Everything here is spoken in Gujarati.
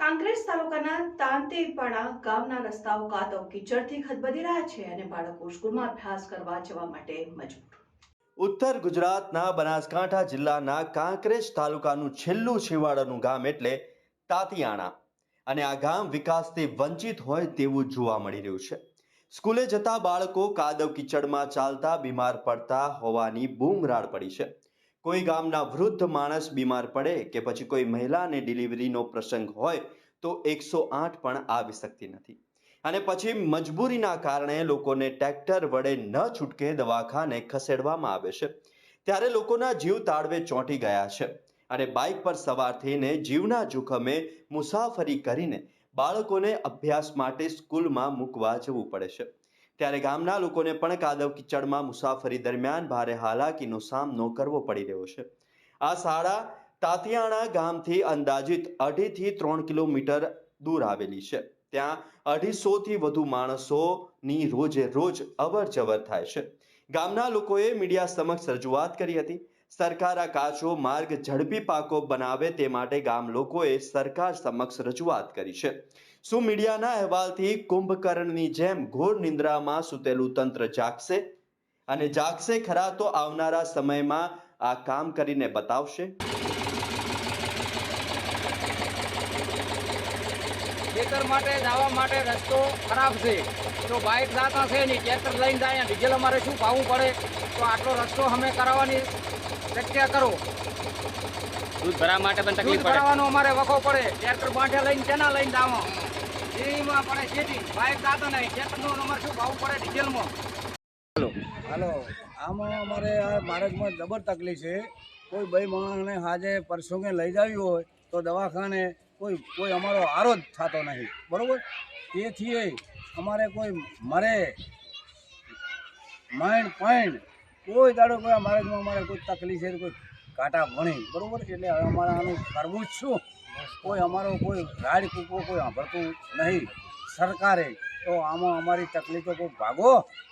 કાંકરેજ તાલુકાના તાંતેપાડા ગામના રસ્તાઓ કાદવ કીચડથી ખદબદી રહ્યા છે અને બાળકો સ્કૂલમાં અભ્યાસ કરવા જવા માટે મજબૂર. ઉત્તર ગુજરાતના બનાસકાંઠા જિલ્લાના કાંકરેજ તાલુકાનું છેલ્લું છેવાડાનું ગામ એટલે તાતિયાણા. અને આ ગામ વિકાસથી વંચિત હોય તેવું જોવા મળી રહ્યું છે. સ્કૂલે જતા બાળકો કાદવ કીચડમાં ચાલતા બીમાર પડતા હોવાની બૂમરાળ પડી છે. કોઈ ગામના વૃદ્ધ માણસ બીમાર પડે કે પછી કોઈ મહિલાને ડિલિવરીનો પ્રસંગ હોય તો એકસો આઠ પણ આવી શકતી નથી. અને પછી મજબૂરીના કારણે લોકોને ટ્રેક્ટર વડે ન છૂટકે દવાખાને ખસેડવામાં આવે છે. ત્યારે લોકોના જીવ તાળવે ચોંટી ગયા છે અને બાઇક પર સવાર થઈને જીવના જોખમે મુસાફરી કરીને બાળકોને અભ્યાસ માટે સ્કૂલમાં મૂકવા જવું પડે છે. ત્યારે ગામના લોકોને પણ કાદવ કિચડમાં મુસાફરી દરમિયાન ભારે હાલાકીનો સામનો કરવો પડી રહ્યો છે. આ શાળા તાતિયાણા ગામથી અંદાજિત અઢીથી ત્રણ કિલોમીટર દૂર આવેલી છે. ત્યાં અઢીસોથી વધુ માણસોની રોજે રોજ અવર જવર થાય છે. ગામના લોકોએ મીડિયા સમક્ષ રજૂઆત કરી હતી. સરકાર આ કાચો માર્ગ ઝડપી પાકો બનાવે તે માટે ગામ લોકોએ સરકાર સમક્ષ રજૂઆત કરી છે. શું મીડિયાના અહેવાલથી કુંભકર્ણની જેમ ઘોર નિંદ્રામાં સૂતેલું તંત્ર જાગશે? અને જાગશે ખરા તો આવનારા સમયમાં આ કામ કરીને બતાવશે? ખેતર માટે જવા માટે રસ્તો ખરાબ છે. તો બાઇક જાતા છે નહીં ટ્રેક્ટર લઈને જાય ડીઝલ અમારે શું ભાવવું પડે? તો આટલો રસ્તો અમે કરાવવાની શક્ય કરો. દૂધ ભરાવા માટે પણ તકલીફ પડે. ભરાવાનો અમારે વખો પડે. ટ્રેક્ટર બાંઠે લઈને તેના લઈને જાવો એમાં પડે ખેતી. બાઇક જાતા નહીં ટ્રેક્ટરનો અમારે શું પાવું પડે ડીઝલમાં? હાલો. આમાં અમારે આ માર્ગમાં જબર તકલીફ છે. કોઈ બે માણસને હાજે પરસોંગે લઈ જાવી હોય તો દવાખાને કોઈ કોઈ અમારો આરો થતો નહીં. બરાબર? તેથી અમારે કોઈ મરે. માઇન્ડ પાઇન્ડ કોઈ દાડો કોઈ આ અમારે કોઈ તકલીફ છે કોઈ કાંટા ભણી. બરાબર? એટલે હવે અમારે આનું કરવું જ શું? કોઈ અમારો કોઈ રાડ કૂકવો કોઈ સાંભળતું નહીં. સરકારે તો આમાં અમારી તકલીફો કોઈ ભાગો?